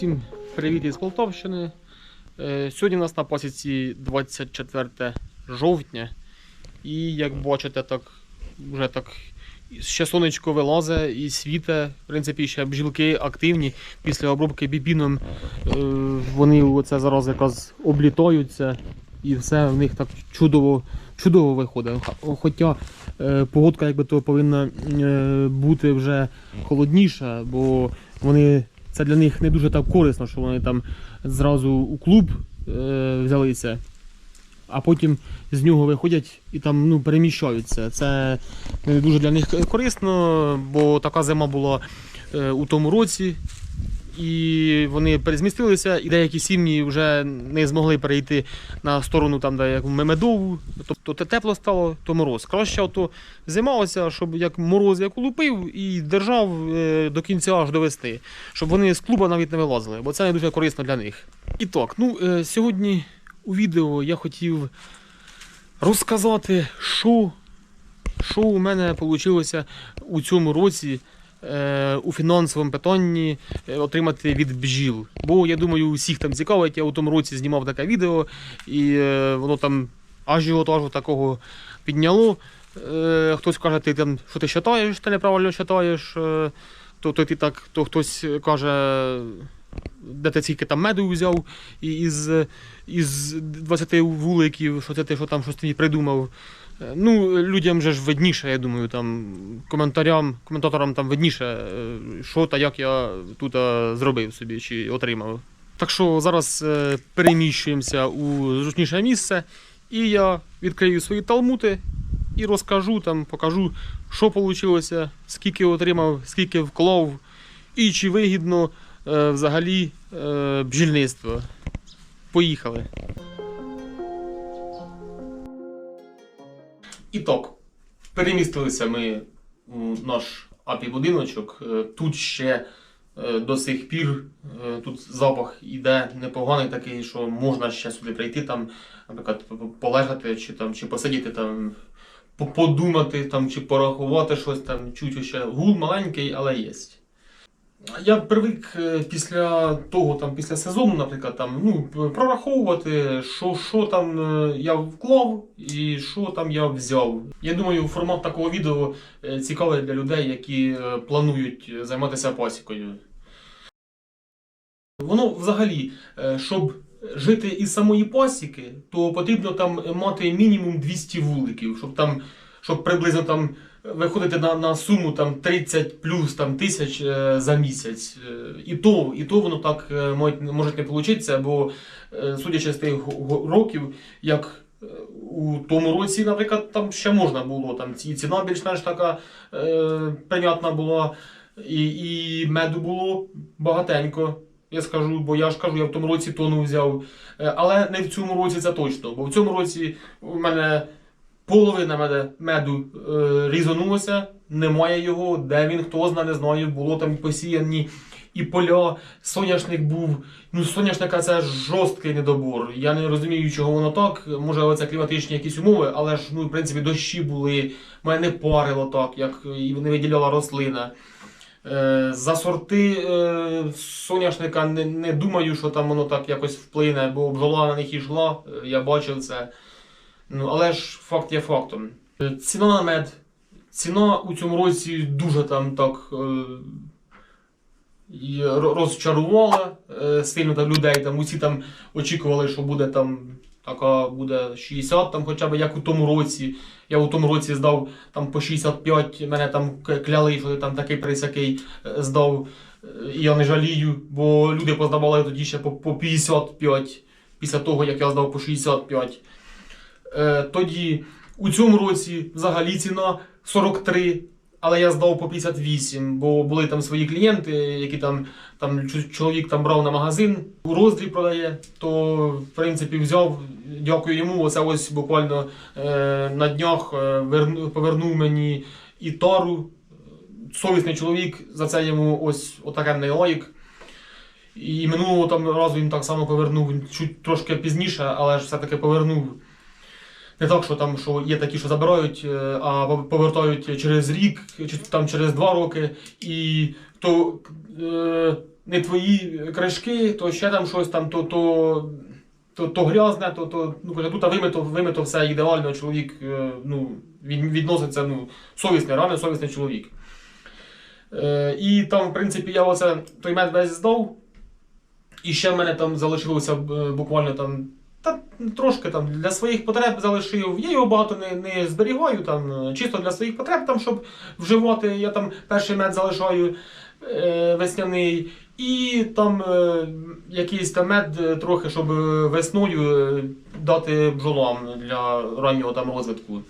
усім привіт із Полтавщини. Е, Сьогодні у нас на пасіці 24 жовтня. І як бачите, так вже так ще сонечко вилазить і світе. В принципі, ще бджілки активні. Після обробки бібіном е, вони оце зараз якраз облітаються і все в них так чудово, чудово виходить. Хоча е, погодка якби то повинна бути вже холодніша, бо вони це для них не дуже так корисно, що вони там зразу у клуб е, взялися, а потім з нього виходять і там ну, переміщаються. Це не дуже для них корисно, бо така зима була е, у тому році. І вони перезмістилися, і деякі сім'ї вже не змогли перейти на сторону там, де як в медову. Тобто те тепло стало, то мороз. Краще ото зима, оця, щоб як мороз як улупив і держав е, до кінця аж до весни, щоб вони з клуба навіть не вилазили, бо це не дуже корисно для них. І так, ну е, сьогодні у відео я хотів розказати, що, що у мене вийшло у цьому році. Е, У фінансовому питанні е, отримати від бджіл. Бо я думаю, усіх там цікавить. Я у тому році знімав таке відео, і е, воно там ажіотажу такого підняло. Хтось каже, ти там, що ти читаєш, ти неправильно читаєш. То, то ти так, то хтось каже, де ти скільки там меду взяв із, із 20 вуликів, що це ти що там щось ти придумав. Е, Ну, людям же ж видніше, я думаю, там коментарям, коментаторам там видніше, е, що та як я тут е, зробив собі чи отримав. Так що зараз переміщуємося у зручніше місце, і я відкрию свої талмути і розкажу там, покажу, що вийшло, скільки отримав, скільки вклав, і чи вигідно взагалі бджільництво. Поїхали. І так, перемістилися ми у наш апі-будиночок. Е, Тут ще е, до сих пір е, тут запах іде непоганий такий, що можна ще сюди прийти, там, наприклад, полежати чи, там, чи посидіти там. Подумати там чи порахувати щось там, чуть ще гул маленький, але є. Я привик е, після того, там, після сезону, наприклад, там, ну, прораховувати, що, що там е, я вклав і що там я взяв. Я думаю, формат такого відео е, цікавий для людей, які планують займатися пасікою. Воно взагалі, щоб жити із самої пасіки, то потрібно там мати мінімум 200 вуликів, щоб там, щоб приблизно там виходити на, на суму там 30 плюс там, тисяч е, за місяць. Е, І то, і то воно так е, може, не вийти, бо судячи з тих років, як у тому році, наприклад, там ще можна було, там і ціна більш-менш така е, прийнятна була, і, і меду було багатенько. Я скажу, бо я ж кажу, я в тому році тону взяв. Але не в цьому році це точно. Бо в цьому році у мене половина меду, е, різонулося, немає його, де він, хто знає, не знаю, було там посіяні і поля, соняшник був. Ну, соняшника це жорсткий недобор. Я не розумію, чого воно так. Може, це кліматичні якісь умови, але ж ну, в принципі дощі були, мене парило так, як і не виділяла рослина. Е, За сорти е, соняшника не, не думаю, що там воно так якось вплине, бо бджола на них йшла, е, я бачив це. Ну, але ж факт є фактом. Е, Ціна на мед. Ціна у цьому році дуже там так е, розчарувала е, сильно там людей. Там усі там очікували, що буде там така буде 60, там хоча б як у тому році. Я у тому році здав там по 65, мене там кляли, що там такий присякий е, здав. І я не жалію, бо люди поздавали тоді ще по, по 55 після того, як я здав по 65. Е, тоді у цьому році взагалі ціна 43, але я здав по 58, бо були там свої клієнти, які там, там чоловік там брав на магазин, у роздріб продає, то в принципі взяв, дякую йому. Оце ось буквально е, на днях е, верну, повернув мені і тару. Совісний чоловік, за це йому ось отакенний лайк. І минулого там разу він так само повернув, чуть трошки пізніше, але ж все-таки повернув. Так, що там що є такі, що забирають, е, а повертають через рік чи там через два роки. І то е, не твої кришки, то ще там щось там, то, то, то, то грязне, то, то ну, тут вимито, вимито все ідеально, чоловік е, ну, відноситься ну, совісний, реально совісний чоловік. Е, і там, в принципі, я оце той мед весь здав. І ще в мене там залишилося е, буквально там. Та трошки там для своїх потреб залишив. Я його багато не, не зберігаю, там, е, чисто для своїх потреб, там, щоб вживати. Я там перший мед залишаю е, весняний. І там е, якийсь там мед е, трохи, щоб е, весною дати бджолам для раннього там розвитку.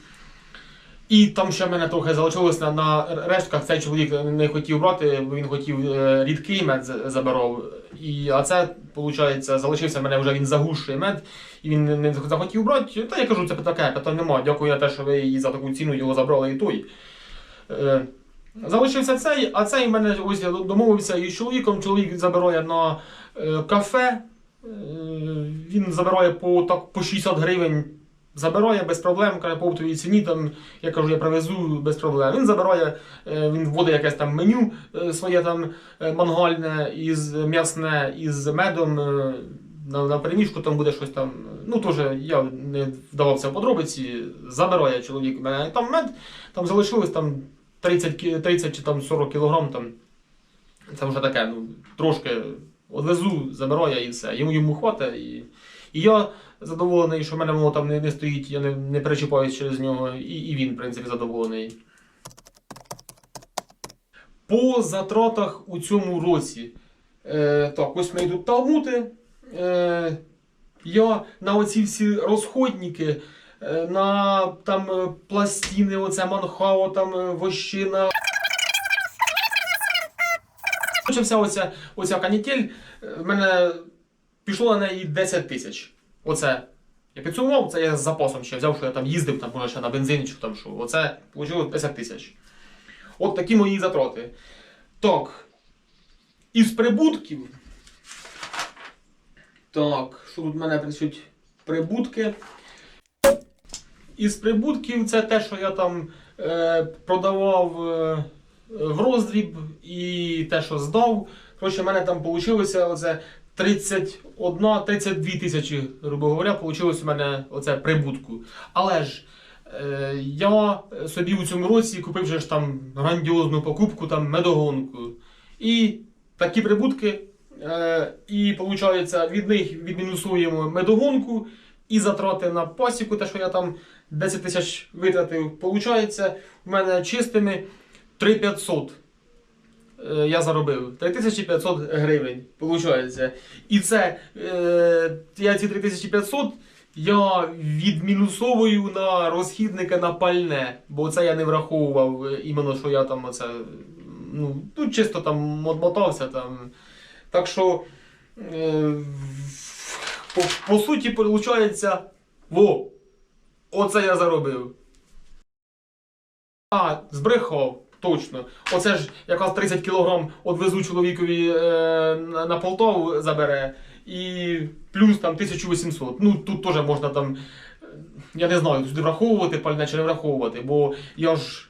І там ще в мене трохи залишилось на, на рештках. Цей чоловік не хотів брати, бо він хотів е, рідкий мед забирав. І, а це, виходить, залишився в мене вже він загущий мед, і він не- захотів брати. Та я кажу, це таке, питань нема. Дякую те, що ви її за таку ціну його забрали і той. Е, Залишився цей, а цей в мене ось я домовився із чоловіком. Чоловік забирає на е, кафе. Е, він забирає по, так, по 60 гривень. Забирає без проблем, каже, по оптовій ціні, там, я кажу, я привезу без проблем. Він забирає, е, він вводить якесь там меню е, своє там е, мангальне, із м'ясне, із медом. На, на переміжку там буде щось там. Ну, теж я не вдавався в подробиці. Забирає чоловік мене там мед, там залишилось там 30, 30 чи там 40 кілограм. Там. Це вже таке, ну, трошки одвезу, забираю і все. Йому йому хватить. І, і я задоволений, що в мене воно там не, не стоїть, я не, не перечіпаюсь через нього, і, і він, в принципі, задоволений. По затратах у цьому році. Е, так, ось ми йдуть талмути. Е, я на оці всі розходники, е, на там пластини, оце манхао, там е, вощина. Почався оця, оця канітель, е, в мене пішло на неї 10 тисяч. Оце. Я підсумував, це я з запасом ще взяв, що я там їздив, там, може, ще на бензині, чи там що. Оце вийшло 10 тисяч. От такі мої затрати. Так. Із прибутків. Так, що тут в мене присуть прибутки. Із прибутків це те, що я там е, продавав е, в роздріб і те, що здав. Коротше, в мене там вийшло оце 31-32 тисячі, грубо говоря, вийшло у мене оце прибутку. Але ж е, я собі у цьому році купив же ж там грандіозну покупку, там медогонку. І такі прибутки. Е, і виходить, від них відмінусуємо медогонку і затрати на пасіку, те, що я там 10 тисяч витратив. Получається, в мене чистими 3500 е, я заробив. 3500 гривень. Получається. І це е, я ці 3500 я відмінусовую на розхідника на пальне, бо це я не враховував е, іменно, що я там оце, ну, ну чисто там отмотався там. Так що, е, по, по суті, виходить, во, оце я заробив. А, збрехав, точно. Оце ж якраз 30 кілограм одвезу чоловікові е, на, Полтаву забере. І плюс там 1800. Ну тут теж можна там. Я не знаю, туди враховувати пальне чи не враховувати, бо я ж.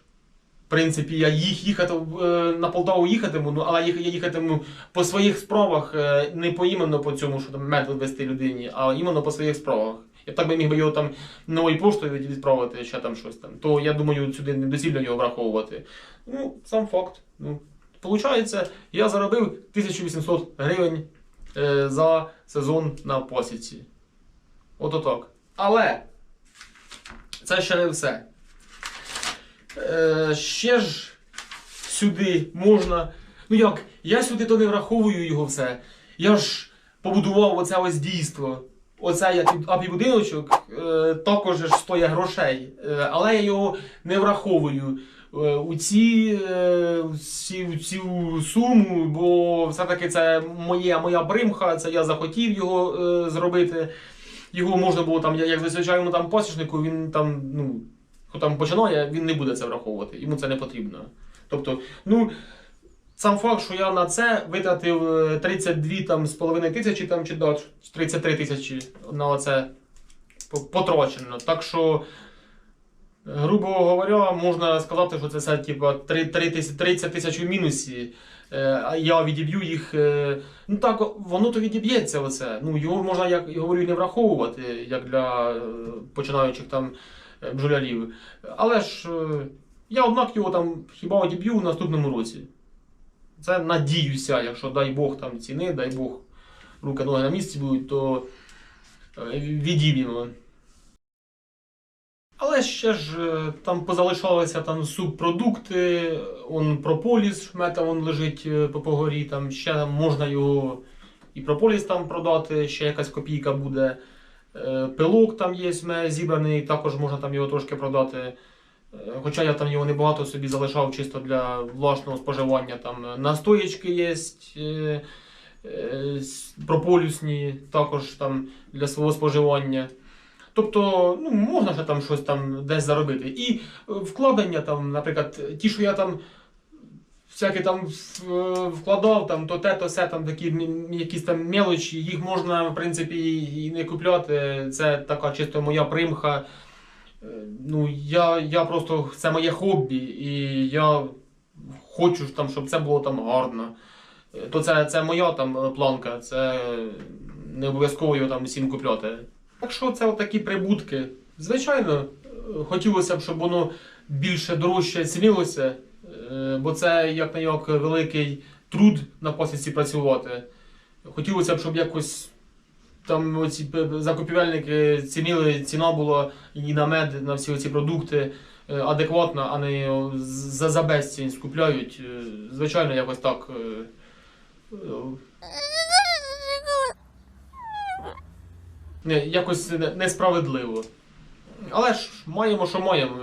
В принципі, я їх їхати е, на Полтаву їхатиму, ну але я їхатиму по своїх справах, е, не по іменно по цьому, що там мед відвести людині, а іменно по своїх справах. Я так би міг би його там новою поштою відправити, ще там щось там. То я думаю, сюди недоцільно його враховувати. Ну, сам факт. Ну, Получається, я заробив 1800 гривень е, за сезон на посіці. Ото так. Але це ще не все. Е, ще ж сюди можна. Ну як, я сюди то не враховую його все. Я ж побудував оце ось дійство. Оце я тут апі-будиночок е, також ж стоїть грошей. Е, але я його не враховую е, у ці, у цю суму, бо все-таки це моє, моя примха, це я захотів його зробити. Його можна було там, як звичайному там посічнику, він там, ну, хто там починає, він не буде це враховувати, йому це не потрібно. Тобто, ну, сам факт, що я на це витратив е, 32 там, з половиною тисячі там, чи да, 33 тисячі на це по- потрачено. Так що Грубо говоря, можна сказати, що це все типа 30 тисяч у мінусі. Е, А я відіб'ю їх. е, Ну так, воно то відіб'ється оце. Ну, його можна, як я говорю, не враховувати, як для е, починаючих там е, бджолярів. Але ж е, я однак його там хіба одіб'ю в наступному році. Це надіюся, якщо дай Бог там ціни, дай Бог руки ноги на місці будуть, то е, відіб'ємо. Але ще ж е, там позалишалися там субпродукти, он прополіс, шмета он лежить е, по погорі, там ще можна його і прополіс там продати, ще якась копійка буде. Пилок там є зібраний, також можна там його трошки продати. Е, Хоча я там його небагато собі залишав чисто для власного споживання. Там е, настоячки є е, прополюсні, також там для свого споживання. Тобто, ну, можна ще там щось там десь заробити. І вкладення, там, наприклад, ті, що я там всякі там вкладав, там, то те, то все, там такі якісь там мелочі, їх можна, в принципі, і не купляти. Це така чисто моя примха. Ну, я, я просто це моє хобі, і я хочу там, щоб це було там гарно. Е, То це, це моя там планка, це не обов'язково його там всім купляти. Так що це отакі прибутки. Звичайно, е, хотілося б, щоб воно більше дорожче цінилося, е, бо це як на як великий труд на пасіці працювати. Хотілося б, щоб якось там оці закупівельники цінили, ціна була і на мед, на всі ці продукти е, адекватна, а не за, за безцінь скупляють. Е, Звичайно, якось так. е, е, не, якось несправедливо. Але ж маємо, що маємо.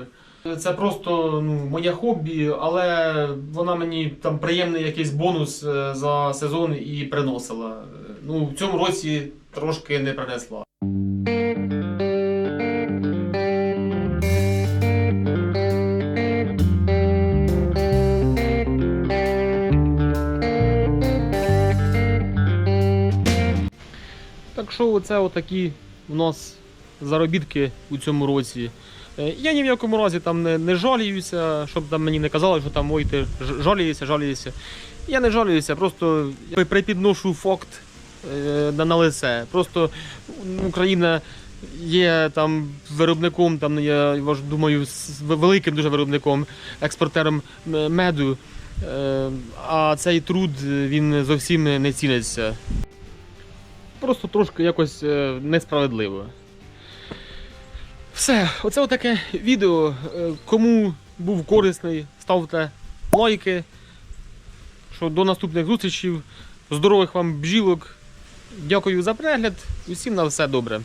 Це просто ну, моє хобі, але вона мені там приємний якийсь бонус е, за сезон і приносила. Е, Ну, в цьому році трошки не принесла. Так що оце отакі у нас заробітки у цьому році. Е, Я ні в якому разі там не, не жаліюся, щоб там мені не казали, що там ой, ти жалієшся, жалієшся. Я не жаліюся, просто припідношу факт на, на лице. Просто Україна є там виробником, там я думаю, великим дуже виробником, експортером меду. Е, А цей труд він зовсім не ціниться. Просто трошки якось е, несправедливо. Все, оце отаке відео. Е, Кому був корисний, ставте лайки. Що до наступних зустрічей. Здорових вам бжілок. Дякую за перегляд. Усім на все добре.